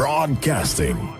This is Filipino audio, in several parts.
Broadcasting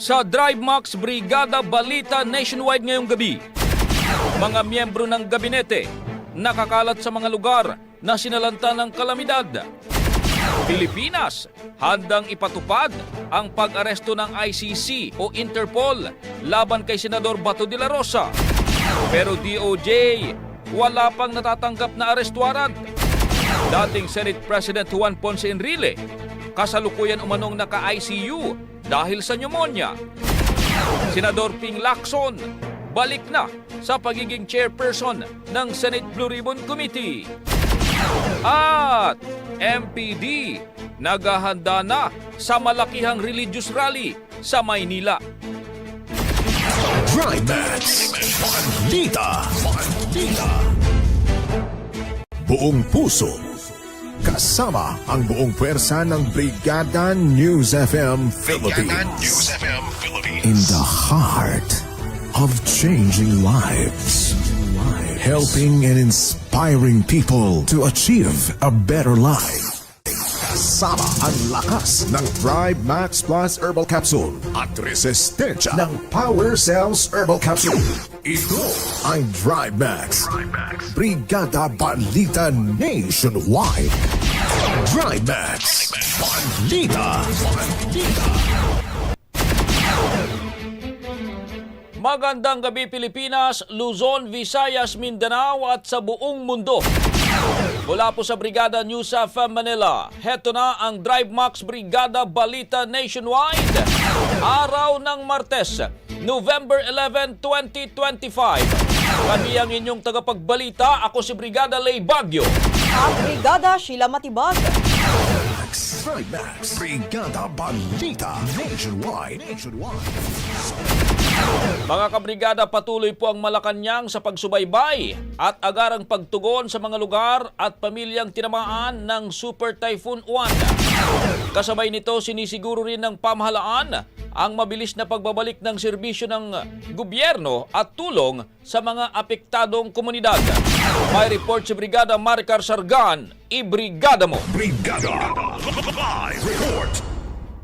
Sa Drive Max Brigada Balita Nationwide ngayong gabi, mga miyembro ng gabinete nakakalat sa mga lugar na sinalanta ng kalamidad. Pilipinas, handang ipatupad ang pag-aresto ng ICC o Interpol laban kay Senador Bato de la Rosa. Pero DOJ, wala pang natatanggap na arrest warrant. Dating Senate President Juan Ponce Enrile, kasalukuyan umanong naka-ICU dahil sa pneumonia. Senador Ping Lacson, balik na sa pagiging chairperson ng Senate Blue Ribbon Committee. At MPD, naghahanda na sa malakihang religious rally sa Maynila. Drive Max. Balita. Balita. Buong puso. Kasama ang buong pwersa ng Brigada News FM Philippines. In the heart of changing lives. Helping and inspiring people to achieve a better life. Kasama ang lakas ng Thrive Max Plus Herbal Capsule at resistensya ng Power Cells Herbal Capsule. Ito ang Thrive Max. Brigada Balita Nationwide. Thrive Max. Balita. Magandang gabi Pilipinas, Luzon, Visayas, Mindanao at sa buong mundo. Mula po sa Brigada News of Manila, heto na ang Drive Max Brigada Balita Nationwide. Araw ng Martes, November 11, 2025. Kami ang inyong tagapagbalita. Ako si Brigada Lay Bagyo. At Brigada Sheila Matibag. Thrive Max. Brigada Balita Nationwide. Nationwide. Mga kabrigada, patuloy po ang Malacanang sa pagsubaybay at agarang pagtugon sa mga lugar at pamilyang tinamaan ng Super Typhoon Uwan. Kasabay nito, sinisiguro rin ng pamahalaan ang mabilis na pagbabalik ng serbisyo ng gobyerno at tulong sa mga apektadong komunidad. May report si Brigada Maricar Sargan, ibrigada mo! Brigada. Live report.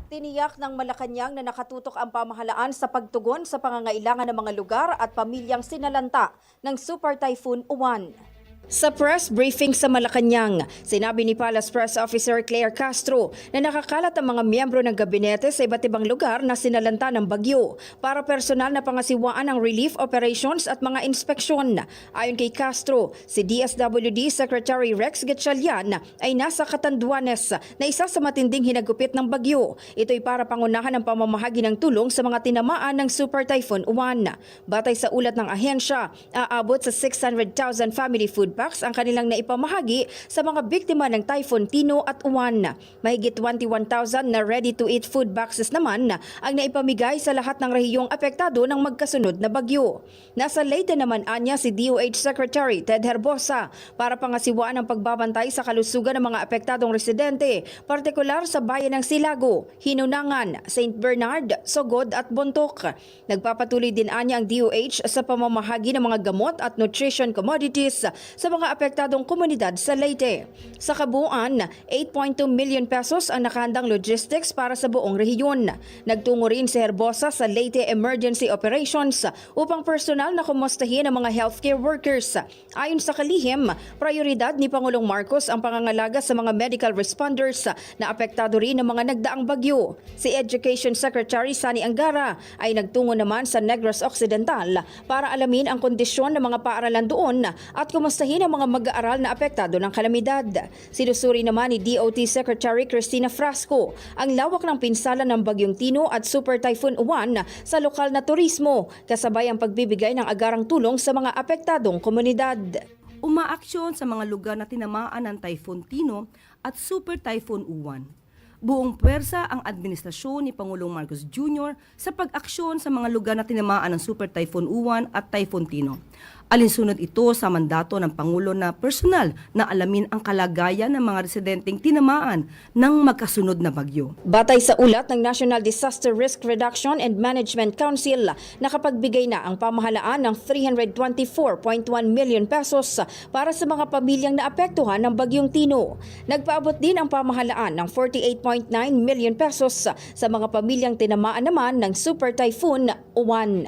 Tiniyak ng Malacanang na nakatutok ang pamahalaan sa pagtugon sa pangangailangan ng mga lugar at pamilyang sinalanta ng Super Typhoon Uwan. Sa press briefing sa Malacanang, sinabi ni Palace Press Officer Claire Castro na nakakalat ang mga miyembro ng gabinete sa iba't ibang lugar na sinalanta ng bagyo para personal na pangasiwaan ang relief operations at mga inspeksyon. Ayon kay Castro, si DSWD Secretary Rex Gatchalian ay nasa Katanduanes na isa sa matinding hinagupit ng bagyo. Ito'y para pangunahan ang pamamahagi ng tulong sa mga tinamaan ng Super Typhoon Uwan. Batay sa ulat ng ahensya, aabot sa 600,000 family food packs ang kanilang naipamahagi sa mga biktima ng Typhoon Tino at Uwan. Mahigit 21,000 na ready-to-eat food boxes naman ang naipamigay sa lahat ng rehiyong apektado ng magkasunod na bagyo. Nasa Leyte naman anya si DOH Secretary Ted Herbosa para pangasiwaan ang pagbabantay sa kalusugan ng mga apektadong residente, partikular sa bayan ng Silago, Hinunangan, St. Bernard, Sogod at Bontok. Nagpapatuloy din anya ang DOH sa pamamahagi ng mga gamot at nutrition commodities sa mga apektadong komunidad sa Leyte. Sa kabuuan, 8.2 million pesos ang nakahandang logistics para sa buong rehiyon. Nagtungo rin si Herbosa sa Leyte Emergency Operations upang personal na kumustahin ang mga healthcare workers. Ayon sa kalihim, prioridad ni Pangulong Marcos ang pangangalaga sa mga medical responders na apektado rin ng mga nagdaang bagyo. Si Education Secretary Sani Angara ay nagtungo naman sa Negros Occidental para alamin ang kondisyon ng mga paaralan doon at kumustahin ang mga mag-aaral na apektado ng kalamidad. Sinusuri naman ni DOT Secretary Cristina Frasco ang lawak ng pinsala ng Bagyong Tino at Super Typhoon Uwan sa lokal na turismo kasabay ang pagbibigay ng agarang tulong sa mga apektadong komunidad. umaaksyon sa mga lugar na tinamaan ng Typhoon Tino at Super Typhoon Uwan. Buong puwersa ang administrasyon ni Pangulong Marcos Jr. sa pag-aksyon sa mga lugar na tinamaan ng Super Typhoon Uwan at Typhoon Tino. Alinsunod ito sa mandato ng Pangulo na personal na alamin ang kalagayan ng mga residenteng tinamaan ng magkasunod na bagyo. Batay sa ulat ng National Disaster Risk Reduction and Management Council, nakapagbigay na ang pamahalaan ng 324.1 million pesos para sa mga pamilyang naapektuhan ng Bagyong Tino. Nagpaabot din ang pamahalaan ng 48.9 million pesos sa mga pamilyang tinamaan naman ng Super Typhoon Uwan.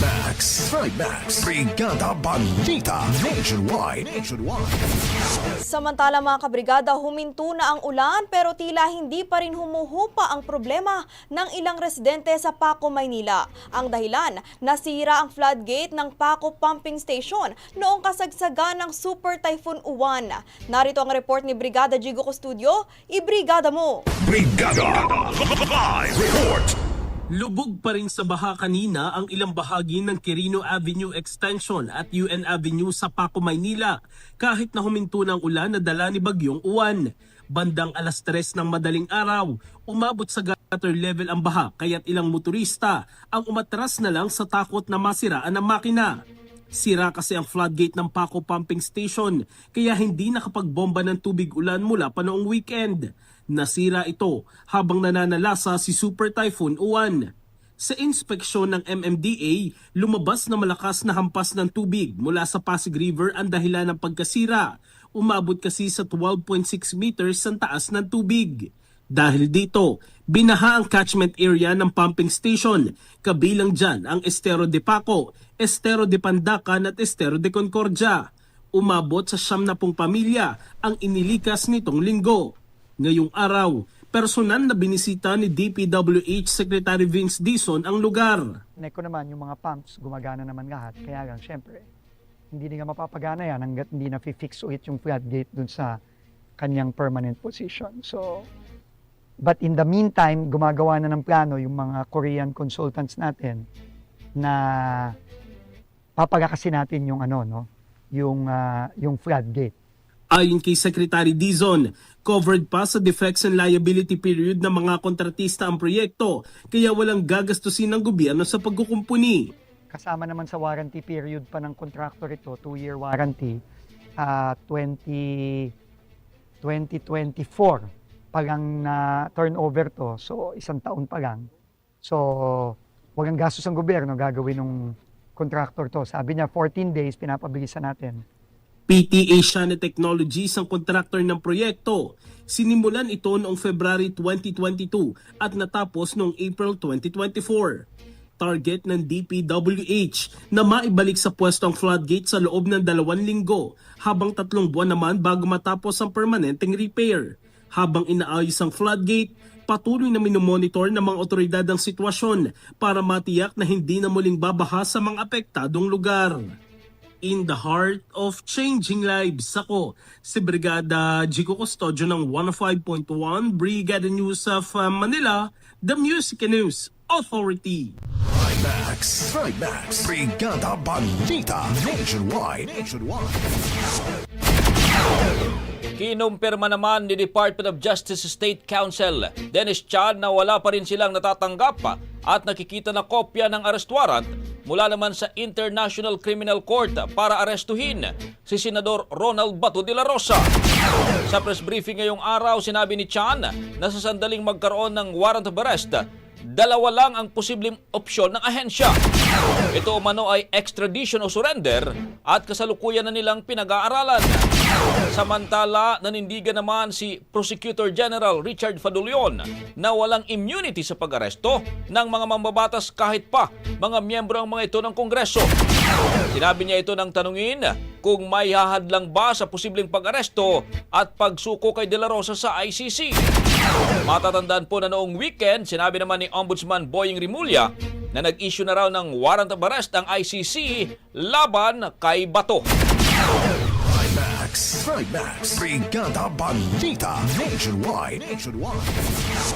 Trimax. Trimax. Brigada Balita. Nationwide. Nationwide. Samantala mga kabrigada, huminto na ang ulan pero tila hindi pa rin humuhupa ang problema ng ilang residente sa Paco, Maynila. Ang dahilan, nasira ang floodgate ng Paco Pumping Station noong kasagsagan ng Super Typhoon Uwan. Narito ang report ni Brigada Jigo Custudio, ibrigada mo! Brigada Live Report Lubog pa rin sa baha kanina ang ilang bahagi ng Quirino Avenue Extension at UN Avenue sa Paco, Maynila kahit na huminto ng ulan na dala ni Bagyong Uwan. Bandang alas 3 ng madaling araw, umabot sa gutter level ang baha kaya't ilang motorista ang umatras na lang sa takot na masiraan ang makina. Sira kasi ang floodgate ng Paco Pumping Station kaya hindi nakapagbomba ng tubig ulan mula pa noong weekend. Nasira ito habang nananalasa si Super Typhoon Uwan. Sa inspeksyon ng MMDA, lumabas na malakas na hampas ng tubig mula sa Pasig River ang dahilan ng pagkasira. Umabot kasi sa 12.6 meters ang taas ng tubig. Dahil dito, binaha ang catchment area ng pumping station, kabilang dyan ang Estero de Paco, Estero de Pandacan at Estero de Concordia. Umabot sa siyam na pong pamilya ang inilikas nitong linggo. Ngayong araw, personal na binisita ni DPWH Secretary Vince Dison ang lugar. Neko naman, yung mga pumps, gumagana naman lahat. Kaya lang, syempre, hindi nga mapapagana yan hanggat hindi na fix ulit yung floodgate dun sa kanyang permanent position. So, but in the meantime, gumagawa na ng plano yung mga Korean consultants natin na papagakasin natin yung ano, no? Yung, ah, yung floodgate. Ayon kay Secretary Dizon, covered pa sa defects and liability period ng mga kontratista ang proyekto kaya walang gagastusin ng gobyerno sa pagkukumpuni. kasama naman sa warranty period pa ng contractor ito, two-year warranty, ah 20, 2024 pa lang na turnover to. So, isang taon pa lang. So, walang gastos ang gobyerno gagawin ng contractor to. Sabi niya, 14 days, pinapabilisan natin. PT Asiana Technologies ang kontraktor ng proyekto. Sinimulan ito noong February 2022 at natapos noong April 2024. Target ng DPWH na maibalik sa pwesto ang floodgate sa loob ng dalawang linggo habang tatlong buwan naman bago matapos ang permanenteng repair. Habang inaayos ang floodgate, patuloy na minomonitor ng mga otoridad ang sitwasyon para matiyak na hindi na muling babaha sa mga apektadong lugar. In the heart of changing lives, ako si Brigada Jico Custodio ng 105.1 Brigada News of uh, Manila, the Music News Authority. Max, Max, Brigada Balita Nationwide. Nationwide. Kinumpirma naman ni Department of Justice State Counsel Dennis Chan na wala pa rin silang natatanggap at nakikita na kopya ng arrest warrant mula naman sa International Criminal Court para arestuhin si Senador Ronald Bato de la Rosa. Sa press briefing ngayong araw, sinabi ni Chan na sa sandaling magkaroon ng warrant of arrest, dalawa lang ang posibleng opsyon ng ahensya. Ito umano ay extradition o surrender at kasalukuyan na nilang pinag-aaralan. Samantala, nanindigan naman si Prosecutor General Richard Fadulion na walang immunity sa pag-aresto ng mga mambabatas kahit pa mga miyembro ang mga ito ng Kongreso. Sinabi niya ito ng tanungin kung may hahadlang ba sa posibleng pag-aresto at pagsuko kay De La Rosa sa ICC. Matatandaan po na noong weekend, sinabi naman ni Ombudsman Boying Rimulya na nag-issue na raw ng warrant of arrest ang ICC laban kay Bato. Max, Max, Brigada Balita Nationwide. Nationwide.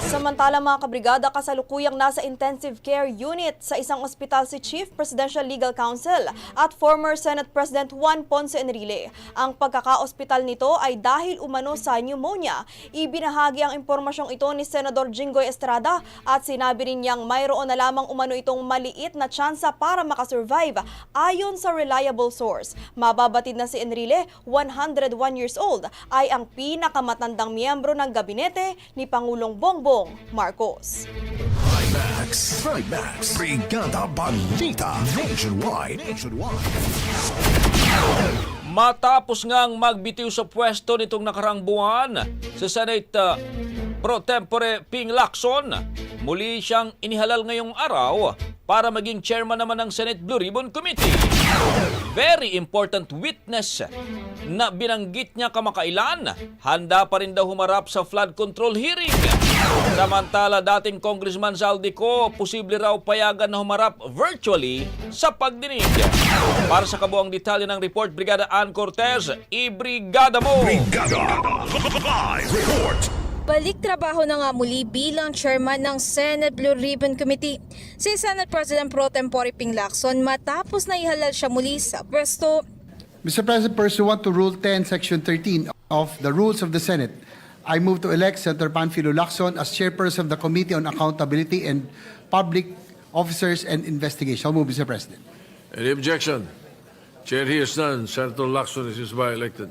Samantala mga kabrigada, kasalukuyang nasa intensive care unit sa isang ospital si Chief Presidential Legal Counsel at former Senate President Juan Ponce Enrile. Ang pagkaka-ospital nito ay dahil umano sa pneumonia. Ibinahagi ang impormasyong ito ni Senador Jinggoy Estrada at sinabi rin niyang mayroon na lamang umano itong maliit na tsansa para makasurvive ayon sa reliable source. Mababatid na si Enrile, 101 years old, ay ang pinakamatandang miyembro ng gabinete ni Pangulong Bongbong Marcos. Max, Max, Brigada Balita Nationwide. Nationwide. Matapos ngang magbitiw sa pwesto nitong nakarang buwan sa Senate uh, Pro Tempore Ping Lacson, muli siyang inihalal ngayong araw para maging chairman naman ng Senate Blue Ribbon Committee. Very important witness na binanggit niya kamakailan, handa pa rin daw humarap sa flood control hearing. Samantala, dating Congressman Saldico, posible raw payagan na humarap virtually sa pagdinig. Para sa kabuang detalye ng report, Brigada Ann Cortez, i-brigada mo! Brigada Live Report. Balik trabaho na nga muli bilang chairman ng Senate Blue Ribbon Committee si Senate President Pro Tempore Ping Lacson matapos na ihalal siya muli sa pwesto. Mr. President, pursuant to Rule 10, Section 13 of the Rules of the Senate, I move to elect Senator Panfilo Lacson as chairperson of the Committee on Accountability and Public Officers and Investigation. I'll move, Mr. President. Any objection? Chair hears none. Senator Lacson is hereby elected.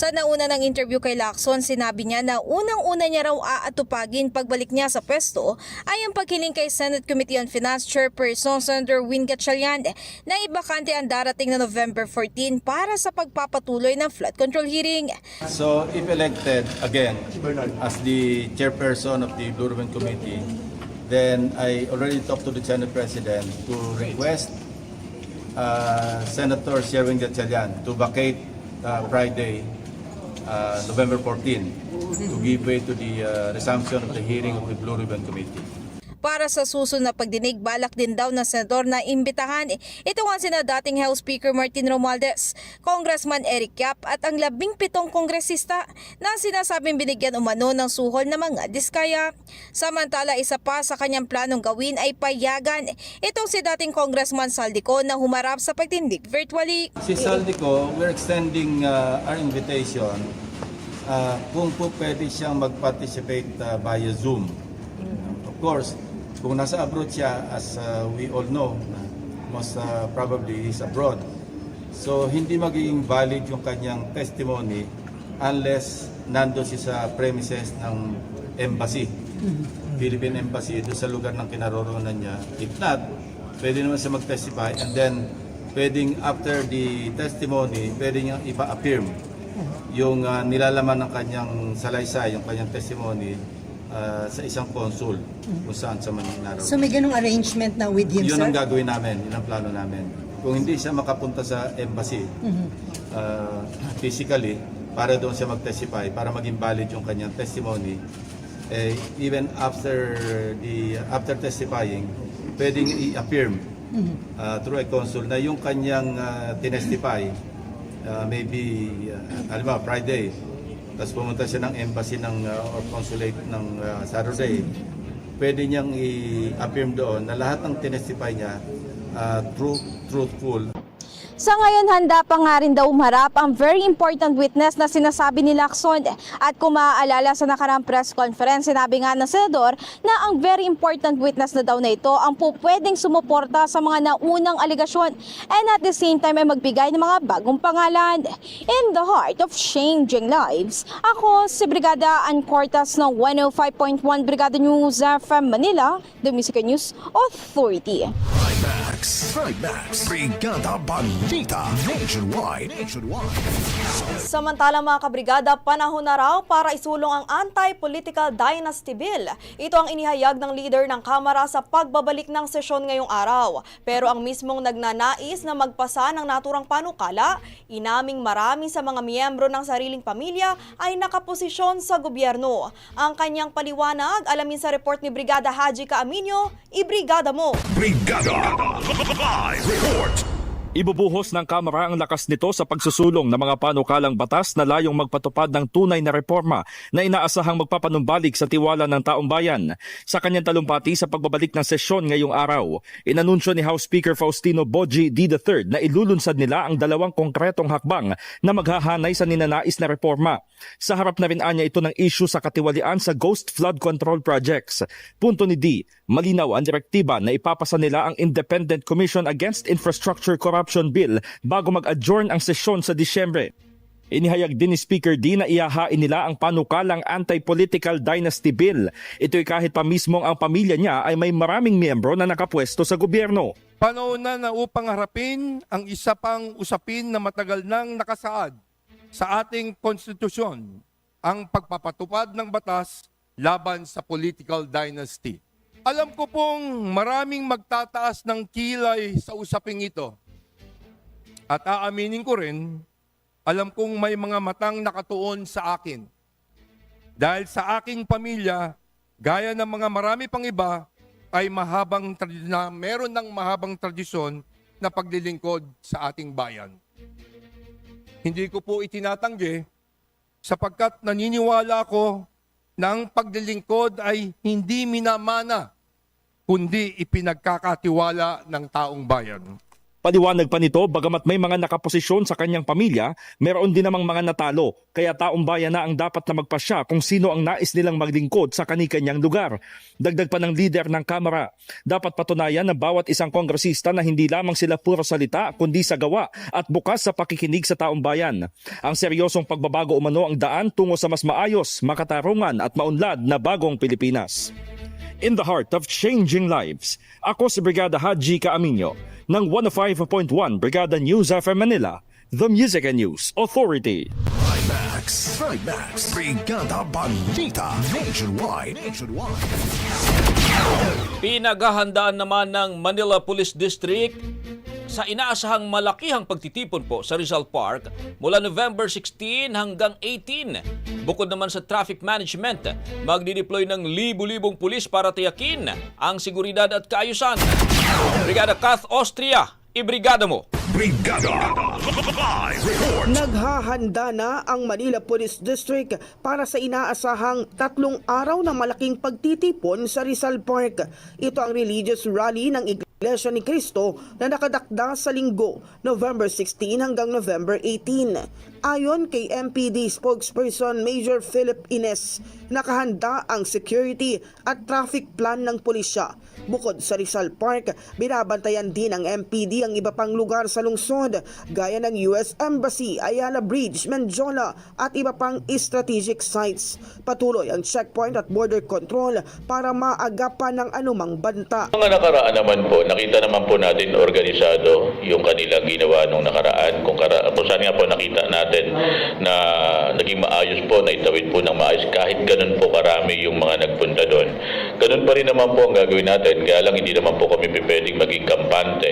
Sa nauna ng interview kay Lacson, sinabi niya na unang-una niya raw aatupagin pagbalik niya sa pwesto ay ang paghiling kay Senate Committee on Finance Chairperson Senator Win Gatchalian na ibakante ang darating na November 14 para sa pagpapatuloy ng flood control hearing. So, if elected again as the chairperson of the Blue Ribbon Committee, then I already talked to the Senate President to request uh, Senator Sherwin Gatchalian to vacate uh, Friday, uh, November 14, to give way to the uh, resumption of the hearing of the Blue Ribbon Committee. Para sa susunod na pagdinig, balak din daw ng senador na imbitahan. Ito nga sina dating House Speaker Martin Romualdez, Congressman Eric Yap at ang labing pitong kongresista na sinasabing binigyan umano ng suhol na mga diskaya. Samantala, isa pa sa kanyang planong gawin ay payagan itong si dating Congressman Saldico na humarap sa pagtindig virtually. Si Saldico, we're extending uh, our invitation uh, kung po pwede siyang mag-participate uh, via Zoom. Of course, kung nasa abroad siya, as uh, we all know, most uh, probably he's abroad. So, hindi magiging valid yung kanyang testimony unless nando siya sa premises ng embassy, Philippine Embassy, doon sa lugar ng kinaroroonan niya. If not, pwede naman siya mag-testify and then pwedeng after the testimony, pwede niyang ipa-affirm yung ah, nilalaman ng kanyang salaysay, yung kanyang testimony ah, sa isang consul kung saan sa man naroon. So may ganong arrangement na with him, Yun sir? ang gagawin namin, yun ang plano namin. Kung hindi siya makapunta sa embassy uh, physically, para doon siya mag-testify, para maging valid yung kanyang testimony, eh, even after the after testifying, pwedeng i-affirm uh, through a consul na yung kanyang uh, tinestify, uh, maybe, uh, alam mo, Friday, tapos pumunta siya ng embassy ng uh, or consulate ng uh, Saturday, pwede niyang i-affirm doon na lahat ng tinestify niya uh, truth, truthful Sa ngayon, handa pa nga rin daw umarap ang very important witness na sinasabi ni Lacson. At kung maaalala sa nakarang press conference, sinabi nga ng senador na ang very important witness na daw na ito ang po pwedeng sumuporta sa mga naunang aligasyon and at the same time ay magbigay ng mga bagong pangalan. In the heart of changing lives, ako si Brigada Ann Cortas ng 105.1 Brigada News FM Manila, The Music News Authority. Max, Max, Brigada Balita, Nationwide, Nationwide. Samantala mga kabrigada, panahon na raw para isulong ang Anti-Political Dynasty Bill. Ito ang inihayag ng leader ng Kamara sa pagbabalik ng sesyon ngayong araw. Pero ang mismong nagnanais na magpasa ng naturang panukala, inaming marami sa mga miyembro ng sariling pamilya ay nakaposisyon sa gobyerno. Ang kanyang paliwanag, alamin sa report ni Brigada Haji Kaaminyo, ibrigada mo! Brigada Report. Ibubuhos ng Kamara ang lakas nito sa pagsusulong ng mga panukalang batas na layong magpatupad ng tunay na reforma na inaasahang magpapanumbalik sa tiwala ng taong bayan. Sa kanyang talumpati sa pagbabalik ng sesyon ngayong araw, inanunsyo ni House Speaker Faustino Boji D. III na ilulunsad nila ang dalawang konkretong hakbang na maghahanay sa ninanais na reforma. Sa harap na rin anya ito ng issue sa katiwalian sa Ghost Flood Control Projects. Punto ni D, malinaw ang direktiba na ipapasa nila ang Independent Commission Against Infrastructure Corruption Bill bago mag-adjourn ang sesyon sa Disyembre. Inihayag din ni Speaker D na iyahain nila ang panukalang Anti-Political Dynasty Bill. Ito'y kahit pa mismong ang pamilya niya ay may maraming miyembro na nakapwesto sa gobyerno. Panahon na na upang harapin ang isa pang usapin na matagal nang nakasaad sa ating konstitusyon, ang pagpapatupad ng batas laban sa political dynasty. Alam ko pong maraming magtataas ng kilay sa usaping ito. At aaminin ko rin, alam kong may mga matang nakatuon sa akin. Dahil sa aking pamilya, gaya ng mga marami pang iba, ay mahabang na meron ng mahabang tradisyon na paglilingkod sa ating bayan. Hindi ko po itinatanggi sapagkat naniniwala ko ang paglilingkod ay hindi minamana kundi ipinagkakatiwala ng taong bayan. Paliwanag pa nito, bagamat may mga nakaposisyon sa kanyang pamilya, meron din namang mga natalo, kaya taong bayan na ang dapat na magpasya kung sino ang nais nilang maglingkod sa kanikanyang lugar. Dagdag pa ng leader ng Kamara, dapat patunayan ng bawat isang kongresista na hindi lamang sila puro salita kundi sa gawa at bukas sa pakikinig sa taong bayan. Ang seryosong pagbabago umano ang daan tungo sa mas maayos, makatarungan at maunlad na bagong Pilipinas. In the heart of changing lives, ako si Brigada Haji Kaaminyo ng 105.1 Brigada News FM Manila, The Music and News Authority. Max, Max, Brigada Balita, Nationwide, Nationwide. Pinaghahandaan naman ng Manila Police District sa inaasahang malakihang pagtitipon po sa Rizal Park mula November 16 hanggang 18. Bukod naman sa traffic management, magdideploy ng libu-libong pulis para tiyakin ang seguridad at kaayusan. Brigada Kath Austria, ibrigada mo! Brigada Live Report. Naghahanda na ang Manila Police District para sa inaasahang tatlong araw na malaking pagtitipon sa Rizal Park. Ito ang religious rally ng Iglesia ni Cristo na nakadakda sa linggo, November 16 hanggang November 18. Ayon kay MPD spokesperson Major Philip Ines, nakahanda ang security at traffic plan ng pulisya. Bukod sa Rizal Park, binabantayan din ng MPD ang iba pang lugar sa lungsod gaya ng US Embassy, Ayala Bridge, Menjola at iba pang strategic sites. Patuloy ang checkpoint at border control para maagapan ng anumang banta. Mga nakaraan naman po, nakita naman po natin organisado yung kanilang ginawa nung nakaraan. Kung, kara, kung saan nga po nakita natin na naging maayos po, na itawid po ng maayos kahit ganun po karami yung mga nagpunta doon. Ganun pa rin naman po ang gagawin natin, kaya lang hindi naman po kami pwedeng maging kampante.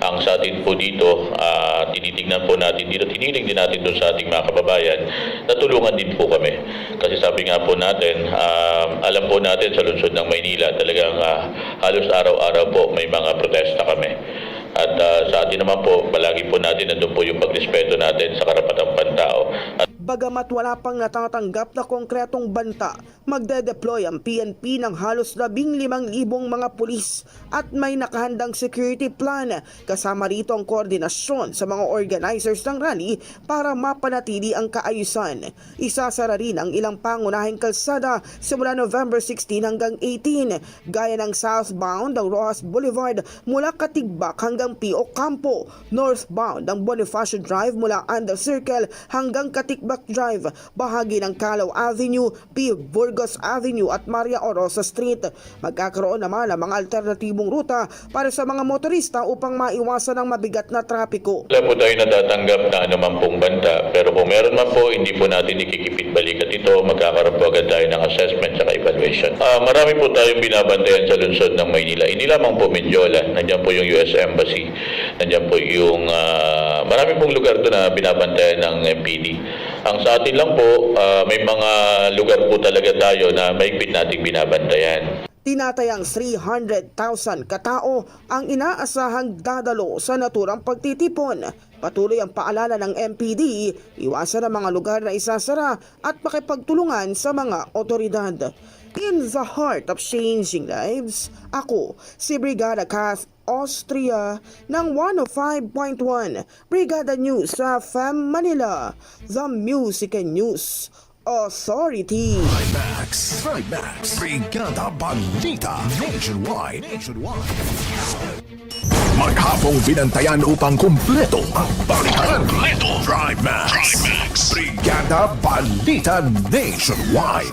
Ang sa atin po dito, ah, tinitingnan po natin dito, tiniling din natin doon sa ating mga kababayan, natulungan din po kami. Kasi sabi nga po natin, ah, alam po natin sa lungsod ng Maynila, talagang ah, halos araw-araw po may mga protesta kami. At ah, sa atin naman po, palagi po natin nandun po yung pagrespeto natin sa karapatang pantao. At Bagamat wala pang natatanggap na konkretong banta, magde-deploy ang PNP ng halos 15,000 mga pulis at may nakahandang security plan kasama rito ang koordinasyon sa mga organizers ng rally para mapanatili ang kaayusan. Isasara rin ang ilang pangunahing kalsada simula November 16 hanggang 18 gaya ng southbound ng Rojas Boulevard mula Katigbak hanggang Pio Campo, northbound ang Bonifacio Drive mula Under Circle hanggang Katikbak Drive, bahagi ng Calao Avenue, P. Burgos Avenue at Maria Orosa Street. Magkakaroon naman ng mga alternatibong ruta para sa mga motorista upang maiwasan ang mabigat na trapiko. wala po tayo natatanggap na anuman pong banta. Pero kung meron man po, hindi po natin ikikipit balikat ito. Magkakaroon po agad tayo ng assessment at evaluation. Ah, marami po tayong binabantayan sa lungsod ng Maynila. Hindi lamang po Mindiola. Nandiyan po yung US Embassy. Nandiyan po yung... ah, marami pong lugar doon na binabantayan ng MPD. Ang sa atin lang po, ah, may mga lugar po talaga tayo na maigpit nating binabantayan. Tinatayang 300,000 katao ang inaasahang dadalo sa naturang pagtitipon. Patuloy ang paalala ng MPD, iwasan ang mga lugar na isasara at makipagtulungan sa mga otoridad. In the heart of changing lives, ako si Brigada Kath Austria ng 105.1 Brigada News sa FM Manila, The Music and News Authority. Max, Max, Brigada Balita Nationwide. Nationwide. Maghapong binantayan upang kumpleto ang balikan. Kumpleto. Drive Max. Drive Max. Brigada Balita Nationwide.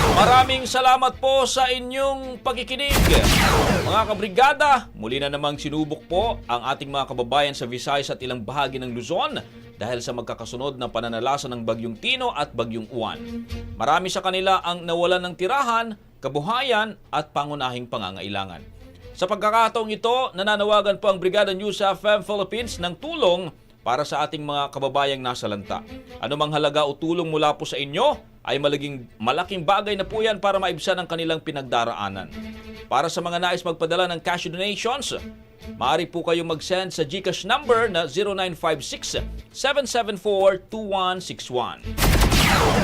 Maraming salamat po sa inyong pagkikinig. Mga kabrigada, muli na namang sinubok po ang ating mga kababayan sa Visayas at ilang bahagi ng Luzon dahil sa magkakasunod na pananalasa ng Bagyong Tino at Bagyong Uwan. Marami sa kanila ang nawalan ng tirahan, kabuhayan at pangunahing pangangailangan. Sa pagkakataong ito, nananawagan po ang Brigada News FM Philippines ng tulong para sa ating mga kababayang nasa lanta. Anumang halaga o tulong mula po sa inyo ay malaging malaking bagay na po yan para maibsan ang kanilang pinagdaraanan. Para sa mga nais magpadala ng cash donations, maaari po kayong mag-send sa GCash number na 0956-774-2161.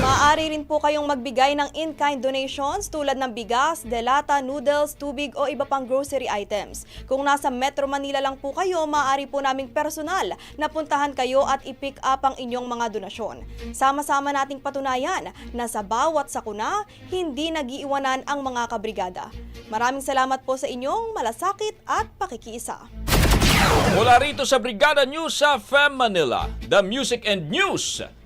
Maaari rin po kayong magbigay ng in-kind donations tulad ng bigas, delata, noodles, tubig o iba pang grocery items. Kung nasa Metro Manila lang po kayo, maaari po naming personal na puntahan kayo at i-pick up ang inyong mga donasyon. Sama-sama nating patunayan na sa bawat sakuna, hindi nagiiwanan ang mga kabrigada. Maraming salamat po sa inyong malasakit at pakikiisa. Mula rito sa Brigada News sa FM Manila, the Music and News